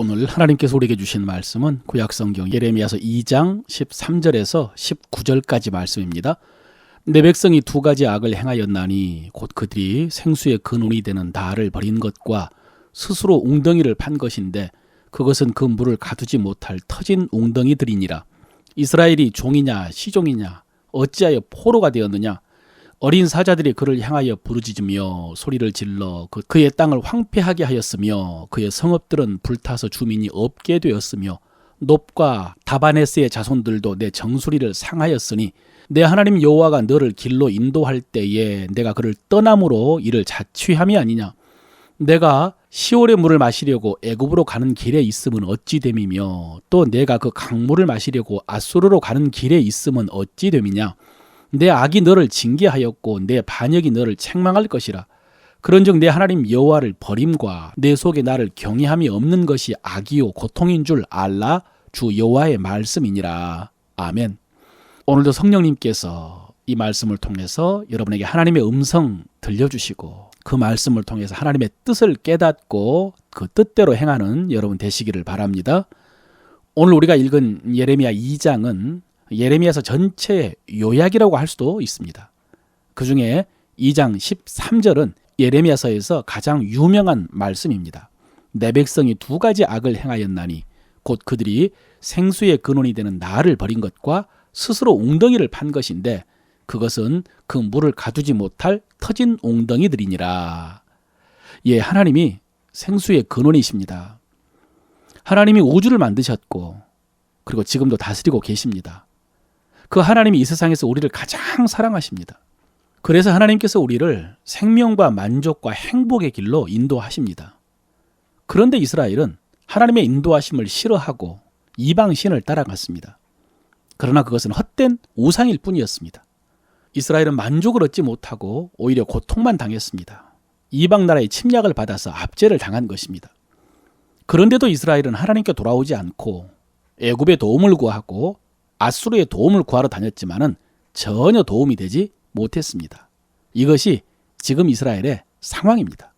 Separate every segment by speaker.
Speaker 1: 오늘 하나님께서 우리에게 주신 말씀은 구약성경 예레미야서 2장 13절에서 19절까지 말씀입니다. 내 백성이 두 가지 악을 행하였나니 곧 그들이 생수의 근원이 되는 다를 버린 것과 스스로 웅덩이를 판 것인데 그것은 그 물을 가두지 못할 터진 웅덩이들이니라. 이스라엘이 종이냐 시종이냐 어찌하여 포로가 되었느냐 어린 사자들이 그를 향하여 부르짖으며 소리를 질러 그, 그의 땅을 황폐하게 하였으며 그의 성읍들은 불타서 주민이 없게 되었으며 높과 다바네스의 자손들도 내 정수리를 상하였으니 내 하나님 여호와가 너를 길로 인도할 때에 내가 그를 떠남으로 이를 자취함이 아니냐. 내가 시올의 물을 마시려고 애굽으로 가는 길에 있음은 어찌 됨이며 또 내가 그 강물을 마시려고 아수르로 가는 길에 있음은 어찌 됨이냐 내 악이 너를 징계하였고 내 반역이 너를 책망할 것이라. 그런즉 내 하나님 여호와를 버림과 내 속에 나를 경외함이 없는 것이 악이요 고통인 줄 알라. 주 여호와의 말씀이니라. 아멘. 오늘도 성령님께서 이 말씀을 통해서 여러분에게 하나님의 음성 들려주시고 그 말씀을 통해서 하나님의 뜻을 깨닫고 그 뜻대로 행하는 여러분 되시기를 바랍니다. 오늘 우리가 읽은 예레미야 2장은 예레미야서 전체의 요약이라고 할 수도 있습니다. 그 중에 2장 13절은 예레미야서에서 가장 유명한 말씀입니다. 내 백성이 두 가지 악을 행하였나니 곧 그들이 생수의 근원이 되는 나를 버린 것과 스스로 웅덩이를 판 것인데 그것은 그 물을 가두지 못할 터진 웅덩이들이니라. 예, 하나님이 생수의 근원이십니다. 하나님이 우주를 만드셨고 그리고 지금도 다스리고 계십니다. 그 하나님이 이 세상에서 우리를 가장 사랑하십니다. 그래서 하나님께서 우리를 생명과 만족과 행복의 길로 인도하십니다. 그런데 이스라엘은 하나님의 인도하심을 싫어하고 이방신을 따라갔습니다. 그러나 그것은 헛된 우상일 뿐이었습니다. 이스라엘은 만족을 얻지 못하고 오히려 고통만 당했습니다. 이방 나라의 침략을 받아서 압제를 당한 것입니다. 그런데도 이스라엘은 하나님께 돌아오지 않고 애굽의 도움을 구하고 아수르의 도움을 구하러 다녔지만은 전혀 도움이 되지 못했습니다. 이것이 지금 이스라엘의 상황입니다.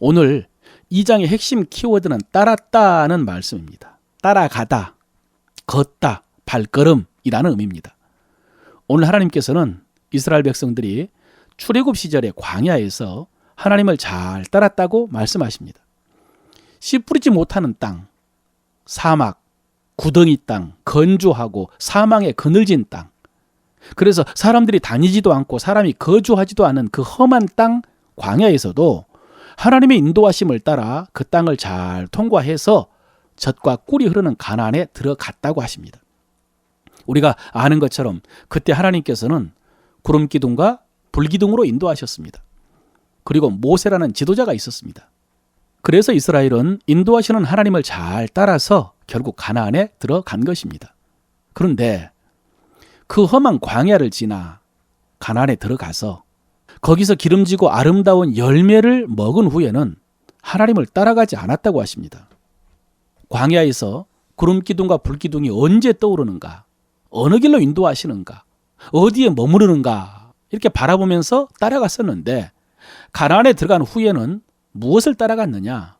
Speaker 1: 오늘 이 장의 핵심 키워드는 따랐다는 말씀입니다. 따라가다, 걷다, 발걸음이라는 의미입니다. 오늘 하나님께서는 이스라엘 백성들이 출애굽 시절의 광야에서 하나님을 잘 따랐다고 말씀하십니다. 씨 뿌리지 못하는 땅, 사막, 구덩이 땅, 건조하고 사망에 그늘진 땅. 그래서 사람들이 다니지도 않고 사람이 거주하지도 않은 그 험한 땅 광야에서도 하나님의 인도하심을 따라 그 땅을 잘 통과해서 젖과 꿀이 흐르는 가나안에 들어갔다고 하십니다. 우리가 아는 것처럼 그때 하나님께서는 구름 기둥과 불 기둥으로 인도하셨습니다. 그리고 모세라는 지도자가 있었습니다. 그래서 이스라엘은 인도하시는 하나님을 잘 따라서 결국 가나안에 들어간 것입니다. 그런데 그 험한 광야를 지나 가나안에 들어가서 거기서 기름지고 아름다운 열매를 먹은 후에는 하나님을 따라가지 않았다고 하십니다. 광야에서 구름 기둥과 불 기둥이 언제 떠오르는가? 어느 길로 인도하시는가? 어디에 머무르는가? 이렇게 바라보면서 따라갔었는데 가나안에 들어간 후에는 무엇을 따라갔느냐?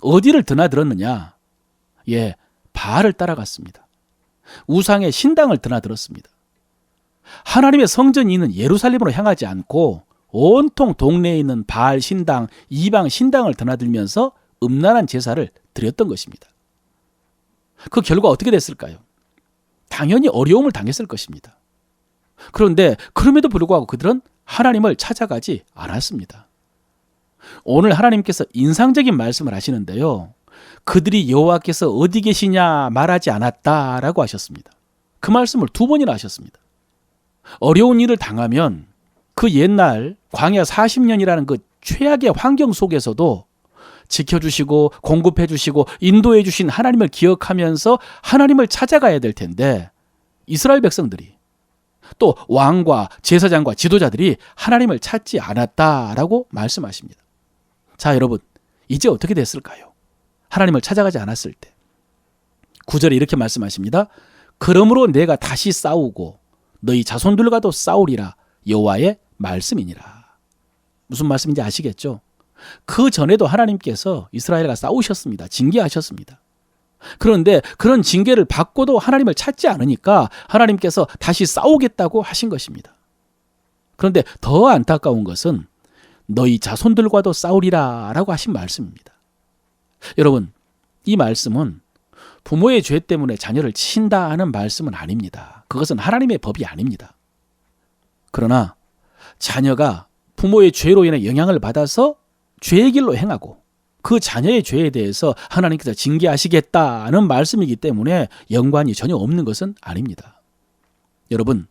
Speaker 1: 어디를 드나들었느냐? 예, 바알을 따라갔습니다. 우상의 신당을 드나들었습니다. 하나님의 성전이 있는 예루살렘으로 향하지 않고 온통 동네에 있는 바알 신당, 이방 신당을 드나들면서 음란한 제사를 드렸던 것입니다. 그 결과 어떻게 됐을까요? 당연히 어려움을 당했을 것입니다. 그런데 그럼에도 불구하고 그들은 하나님을 찾아가지 않았습니다. 오늘 하나님께서 인상적인 말씀을 하시는데요. 그들이 여호와께서 어디 계시냐 말하지 않았다라고 하셨습니다. 그 말씀을 두 번이나 하셨습니다. 어려운 일을 당하면 그 옛날 광야 40년이라는 그 최악의 환경 속에서도 지켜주시고 공급해주시고 인도해주신 하나님을 기억하면서 하나님을 찾아가야 될 텐데 이스라엘 백성들이 또 왕과 제사장과 지도자들이 하나님을 찾지 않았다라고 말씀하십니다. 자, 여러분, 이제 어떻게 됐을까요? 하나님을 찾아가지 않았을 때. 구절에 이렇게 말씀하십니다. 그러므로 내가 다시 싸우고 너희 자손들과도 싸우리라 여호와의 말씀이니라. 무슨 말씀인지 아시겠죠? 그 전에도 하나님께서 이스라엘과 싸우셨습니다. 징계하셨습니다. 그런데 그런 징계를 받고도 하나님을 찾지 않으니까 하나님께서 다시 싸우겠다고 하신 것입니다. 그런데 더 안타까운 것은 너희 자손들과도 싸우리라 라고 하신 말씀입니다. 여러분, 이 말씀은 부모의 죄 때문에 자녀를 친다 하는 말씀은 아닙니다. 그것은 하나님의 법이 아닙니다. 그러나 자녀가 부모의 죄로 인해 영향을 받아서 죄의 길로 행하고 그 자녀의 죄에 대해서 하나님께서 징계하시겠다는 말씀이기 때문에 연관이 전혀 없는 것은 아닙니다. 여러분,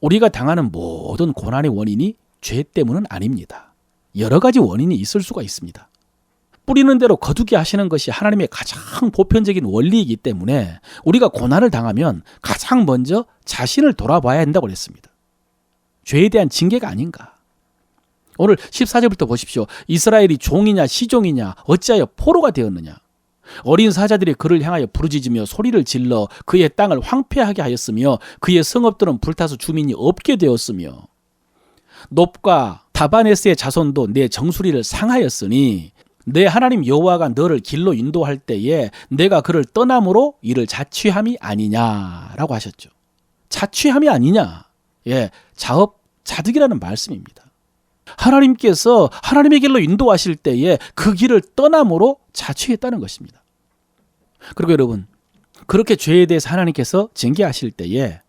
Speaker 1: 우리가 당하는 모든 고난의 원인이 죄 때문은 아닙니다. 여러 가지 원인이 있을 수가 있습니다. 뿌리는 대로 거두게 하시는 것이 하나님의 가장 보편적인 원리이기 때문에 우리가 고난을 당하면 가장 먼저 자신을 돌아봐야 한다고 그랬습니다. 죄에 대한 징계가 아닌가. 오늘 14절부터 보십시오. 이스라엘이 종이냐 시종이냐 어찌하여 포로가 되었느냐. 어린 사자들이 그를 향하여 부르짖으며 소리를 질러 그의 땅을 황폐하게 하였으며 그의 성읍들은 불타서 주민이 없게 되었으며 높과 다바네스의 자손도 내 정수리를 상하였으니 내 하나님 여호와가 너를 길로 인도할 때에 내가 그를 떠남으로 이를 자취함이 아니냐라고 하셨죠. 자취함이 아니냐. 예, 자업 자득이라는 말씀입니다. 하나님께서 하나님의 길로 인도하실 때에 그 길을 떠남으로 자취했다는 것입니다. 그리고 여러분, 그렇게 죄에 대해서 하나님께서 징계하실 때에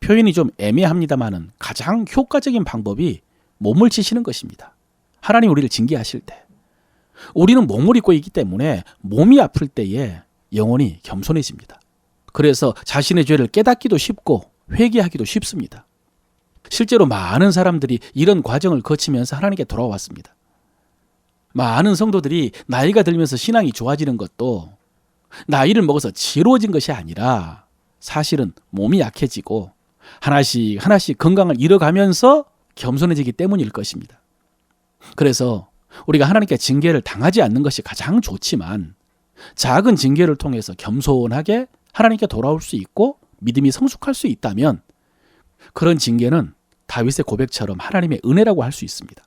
Speaker 1: 표현이 좀 애매합니다만은 가장 효과적인 방법이 몸을 치시는 것입니다. 하나님 우리를 징계하실 때. 우리는 몸을 입고 있기 때문에 몸이 아플 때에 영혼이 겸손해집니다. 그래서 자신의 죄를 깨닫기도 쉽고 회개하기도 쉽습니다. 실제로 많은 사람들이 이런 과정을 거치면서 하나님께 돌아왔습니다. 많은 성도들이 나이가 들면서 신앙이 좋아지는 것도 나이를 먹어서 지루해진 것이 아니라 사실은 몸이 약해지고 하나씩 하나씩 건강을 잃어가면서 겸손해지기 때문일 것입니다. 그래서 우리가 하나님께 징계를 당하지 않는 것이 가장 좋지만 작은 징계를 통해서 겸손하게 하나님께 돌아올 수 있고 믿음이 성숙할 수 있다면 그런 징계는 다윗의 고백처럼 하나님의 은혜라고 할 수 있습니다.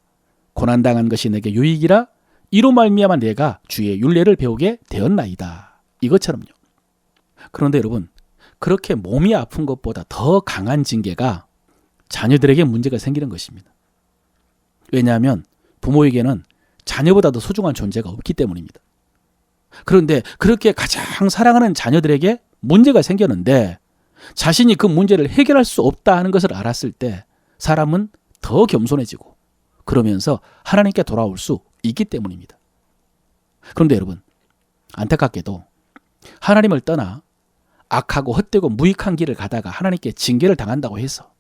Speaker 1: 고난 당한 것이 내게 유익이라 이로 말미암아 내가 주의 윤례를 배우게 되었나이다. 이것처럼요. 그런데 여러분 그렇게 몸이 아픈 것보다 더 강한 징계가 자녀들에게 문제가 생기는 것입니다. 왜냐하면 부모에게는 자녀보다 더 소중한 존재가 없기 때문입니다. 그런데 그렇게 가장 사랑하는 자녀들에게 문제가 생겼는데 자신이 그 문제를 해결할 수 없다 하는 것을 알았을 때 사람은 더 겸손해지고 그러면서 하나님께 돌아올 수 있기 때문입니다. 그런데 여러분, 안타깝게도 하나님을 떠나 악하고 헛되고 무익한 길을 가다가 하나님께 징계를 당한다고 해서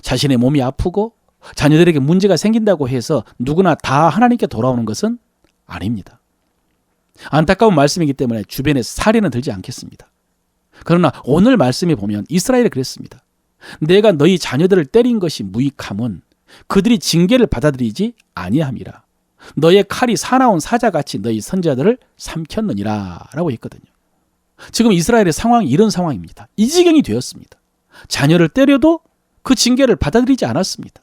Speaker 1: 자신의 몸이 아프고 자녀들에게 문제가 생긴다고 해서 누구나 다 하나님께 돌아오는 것은 아닙니다. 안타까운 말씀이기 때문에 주변에 사례는 들지 않겠습니다. 그러나 오늘 말씀에 보면 이스라엘이 그랬습니다. 내가 너희 자녀들을 때린 것이 무익함은 그들이 징계를 받아들이지 아니함이라. 너의 칼이 사나운 사자같이 너희 선자들을 삼켰느니라 라고 했거든요. 지금 이스라엘의 상황이 이런 상황입니다. 이 지경이 되었습니다. 자녀를 때려도 그 징계를 받아들이지 않았습니다.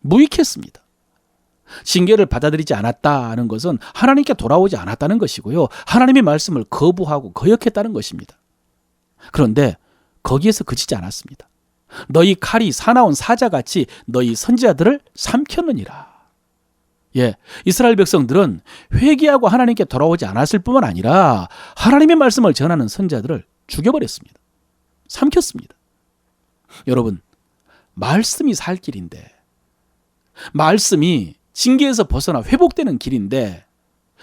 Speaker 1: 무익했습니다. 징계를 받아들이지 않았다는 것은 하나님께 돌아오지 않았다는 것이고요. 하나님의 말씀을 거부하고 거역했다는 것입니다. 그런데 거기에서 그치지 않았습니다. 너희 칼이 사나운 사자같이 너희 선지자들을 삼켰느니라. 예, 이스라엘 백성들은 회개하고 하나님께 돌아오지 않았을 뿐만 아니라 하나님의 말씀을 전하는 선자들을 죽여버렸습니다. 삼켰습니다. 여러분, 말씀이 살 길인데, 말씀이 징계에서 벗어나 회복되는 길인데,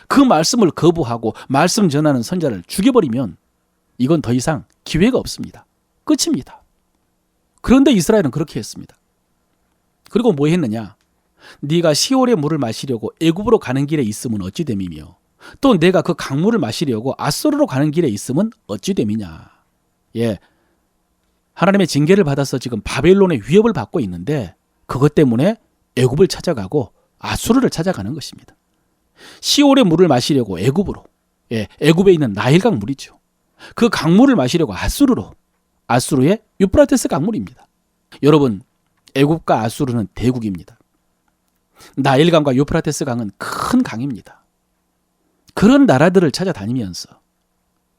Speaker 1: 그 말씀을 거부하고 말씀 전하는 선자를 죽여버리면 이건 더 이상 기회가 없습니다. 끝입니다. 그런데 이스라엘은 그렇게 했습니다. 그리고 뭐 했느냐? 네가 시올의 물을 마시려고 애굽으로 가는 길에 있으면 어찌 됨이며 또 내가 그 강물을 마시려고 아소르로 가는 길에 있으면 어찌 됨이냐. 예. 하나님의 징계를 받아서 지금 바벨론의 위협을 받고 있는데 그것 때문에 애굽을 찾아가고 아수르를 찾아가는 것입니다. 시올의 물을 마시려고 애굽으로 예, 애굽에 있는 나일강 물이죠. 그 강물을 마시려고 아수르로 아수르의 유프라테스 강물입니다. 여러분, 애굽과 아수르는 대국입니다. 나일강과 유프라테스 강은 큰 강입니다. 그런 나라들을 찾아다니면서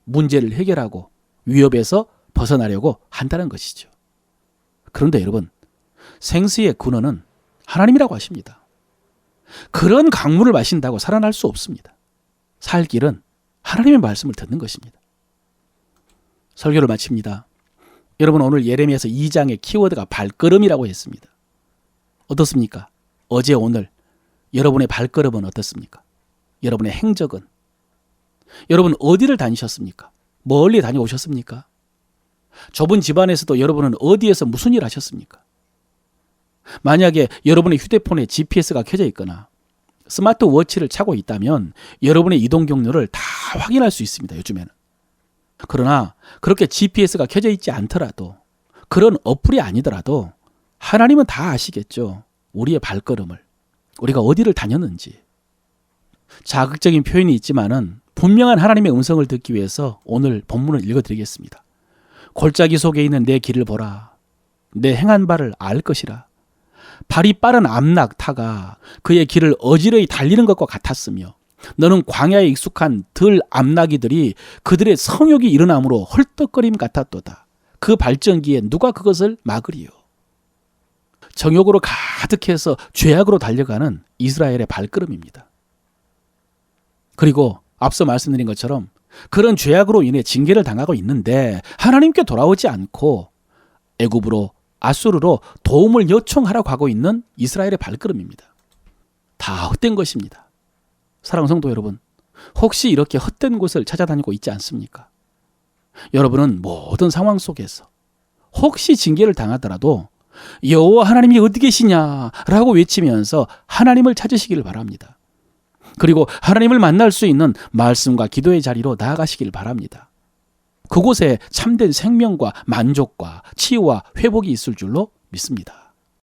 Speaker 1: 문제를 해결하고 위협에서 벗어나려고 한다는 것이죠. 그런데 여러분, 생수의 근원은 하나님이라고 하십니다. 그런 강물을 마신다고 살아날 수 없습니다. 살 길은 하나님의 말씀을 듣는 것입니다. 설교를 마칩니다. 여러분 오늘 예레미야서 2장의 키워드가 발걸음이라고 했습니다. 어떻습니까? 어제 오늘 여러분의 발걸음은 어떻습니까? 여러분의 행적은 여러분 어디를 다니셨습니까? 멀리 다녀오셨습니까? 좁은 집안에서도 여러분은 어디에서 무슨 일 하셨습니까? 만약에 여러분의 휴대폰에 GPS가 켜져 있거나 스마트워치를 차고 있다면 여러분의 이동 경로를 다 확인할 수 있습니다. 요즘에는. 그러나 그렇게 GPS가 켜져 있지 않더라도 그런 어플이 아니더라도 하나님은 다 아시겠죠. 우리의 발걸음을. 우리가 어디를 다녔는지. 자극적인 표현이 있지만은 분명한 하나님의 음성을 듣기 위해서 오늘 본문을 읽어드리겠습니다. 골짜기 속에 있는 내 길을 보라. 내 행한 바를 알 것이라. 발이 빠른 암낙 타가 그의 길을 어지러이 달리는 것과 같았으며 너는 광야에 익숙한 들 암나기들이 그들의 성욕이 일어남으로 헐떡거림 같았도다. 그 발전기에 누가 그것을 막으리요? 정욕으로 가득해서 죄악으로 달려가는 이스라엘의 발걸음입니다. 그리고 앞서 말씀드린 것처럼 그런 죄악으로 인해 징계를 당하고 있는데 하나님께 돌아오지 않고 애굽으로 아수르로 도움을 요청하라고 하고 있는 이스라엘의 발걸음입니다. 다 헛된 것입니다. 사랑하는 성도 여러분, 혹시 이렇게 헛된 곳을 찾아다니고 있지 않습니까? 여러분은 모든 상황 속에서 혹시 징계를 당하더라도 여호와 하나님이 어디 계시냐라고 외치면서 하나님을 찾으시기를 바랍니다. 그리고 하나님을 만날 수 있는 말씀과 기도의 자리로 나아가시길 바랍니다. 그곳에 참된 생명과 만족과 치유와 회복이 있을 줄로 믿습니다.